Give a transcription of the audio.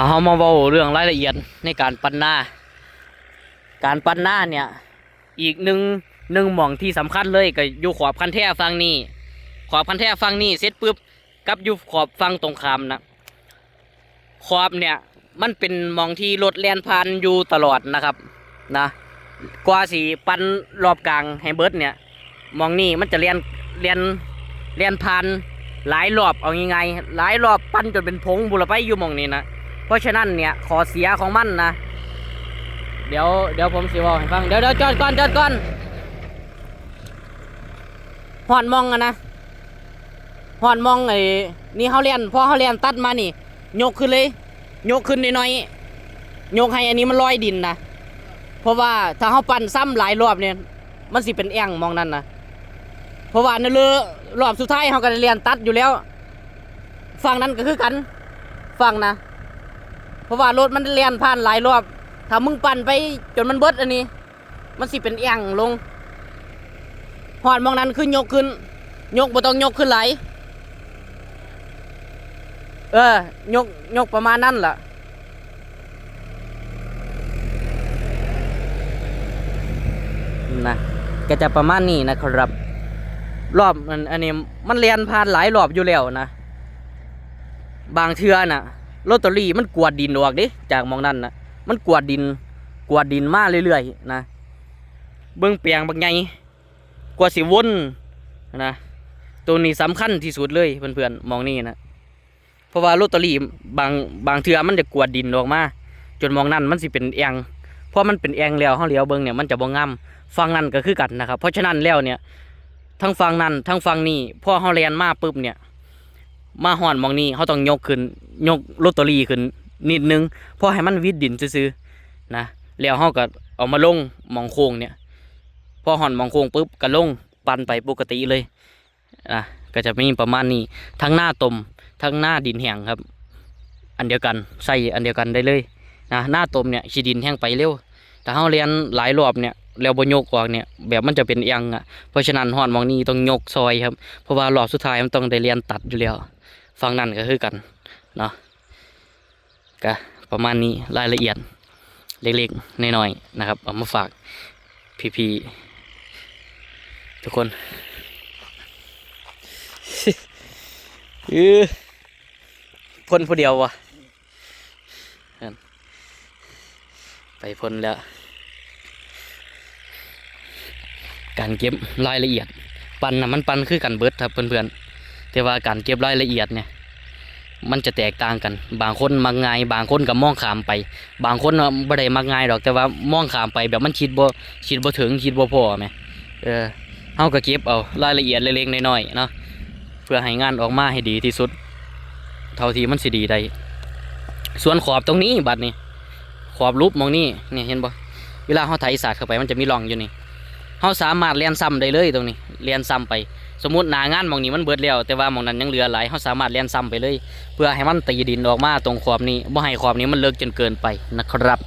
เอาเฮามาเว้าเรื่องรายละเอียดในการปั้นหน้า การปั้นหน้าเนี่ย อีกหนึ่งหนึ่งหม่องที่สำคัญเลยก็อยู่ขอบคันแท้ฟังนี่ขอบคันแท้ฟังนี่เสร็จปุ๊บกับอยู่ขอบฟังตรงข้ามนะขอบเนี่ยมันเป็นหมองที่รถแล่นผ่านอยู่ตลอดนะครับนะกว่าสีปั้นรอบกลางให้เบิร์ดเนี่ยหมองนี่มันจะเลียนเลียนเลียนผ่านหลายรอบเอาง่ายๆหลายรอบปั้นจนเป็นผงบุรไปอยู่หมองนี้นะ เพราะฉะนั้นเนี่ยขอเสียของมันนะ เดี๋ยวเดี๋ยวผมสิบอกให้ฟัง เดี๋ยวเดี๋ยวจอดก่อนจอดก่อนหอนมองอะนะหอนมองไอ้นี่เขาเรียนพอเขาเรียนตัดมานี่ ยกขึ้นเลย ยกขึ้นน้อยๆยกให้อันนี้มันลอยดินนะเพราะว่าถ้าเขาปั่นซ้ำหลายรอบเนี่ย มันสิเป็นแอ่งมองนั่นนะเพราะว่านั่นเลยรอบสุดท้ายเขาก็เรียนตัดอยู่แล้ว ฝั่งนั้นก็คือกัน ฝั่งนะ เพราะว่ารถมันเรียนผ่านหลายรอบ ถ้ามึงปั่นไปจนมันเบิดอันนี้ มันสิเป็นเอียงลงหอดมองนั้นขึ้นยกขึ้น ยกบ่ต้องยกขึ้นไหลเออยกยกประมาณนั้นล่ะนะก็จะประมาณนี้นะครับ รอบมันอันนี้มันเรียนผ่านหลายรอบอยู่แล้วนะ บางเทือน่ะ ลอตเตอรี่มันกวาดดินออกเดิจากมองนั้นนะมันกวาดดินกวาดดินมาเรื่อยๆนะเบื้องเปียงบางไงกว่าสิวนนะตัวนี้สำคัญที่สุดเลยเพื่อนๆมองนี่นะเพราะว่าลอตเตอรี่บางบางเทือมันจะกวาดดินออกมา จนมองนั่นมันสิเป็นแองเพราะมันเป็นแองแล้วเขาเลี้ยวเบิ้องเนี่ยมันจะบ่งามฟังนั่นก็คือกันนะครับเพราะฉะนั้นแล้วเนี่ยทั้งฟังนั่นทั้งฟังนี่พอเขาเรียนมาปุ๊บเนี่ย มาห่อนมองนี่เขาต้องยกขึ้น ยกลอตเตอรี่ขึ้น นิดนึงเพราะให้มันวิดดินซื่อๆนะแล้วเขาก็เอามาลงมองโค้งเนี่ย พอห่อนมองโค้งปุ๊บก็ลงปันไปปกติเลยนะก็จะมีประมาณนี้ทั้งหน้าตมทั้งหน้าดินแห้งครับ อันเดียวกันใส่อันเดียวกันได้เลยนะหน้าตมเนี่ยชีดินแห้งไปเร็วแต่เขาเรียนหลายรอบเนี่ย แล้วบนยกออกเนี่ยแบบมันจะเป็นเอียงอะเพราะฉะนั้นห่อนมองนี้ต้องยกซอยครับ เพราะว่ารอบสุดท้ายมันต้องได้เรียนตัดอยู่แล้วฟังนั่นก็คือกันเนาะก็ประมาณนี้รายละเอียดเล็กๆน้อยๆนะครับเอามาฝากพี่ๆทุกคนเออพ่นผู้เดียววะนั่นไปพ่นแล้ว การเก็บรายละเอียด ปันนะมันปันคือกันเบิดครับเพื่อนๆแต่ว่าการเก็บรายละเอียดเนี่ยมันจะแตกต่างกัน บางคนมักง่าย บางคนก็มองขามไป บางคนน่ะบ่ได้มักง่ายดอกแต่ว่ามองขามไปแบบมันคิดบ่คิดบ่ถึงคิดบ่พอแหมเออเฮาก็เก็บเอารายละเอียดเล็กๆน้อยๆเนาะเพื่อให้งานออกมาให้ดีที่สุด เท่าที่มันสิดีได้ส่วนขอบตรงนี้บัดนี้ ขอบรูปมองนี่เนี่ยเห็นบ่เวลาเฮาไถสาดเข้าไปมันจะมีร่องอยู่นี่ เฮาสามารถเรียนซ้ำได้เลยตรงนี้เรียนซ้ำไป สมมุติหนางานหมองนี้มันเบิดแล้ว แต่ว่าหมองนั้นยังเหลือหลายเขาสามารถเรียนซ้ำไปเลย เพื่อให้มันตีดินออกมาตรงขอบนี้บ่ให้ขอบนี้มันเลิกจนเกินไปนะครับ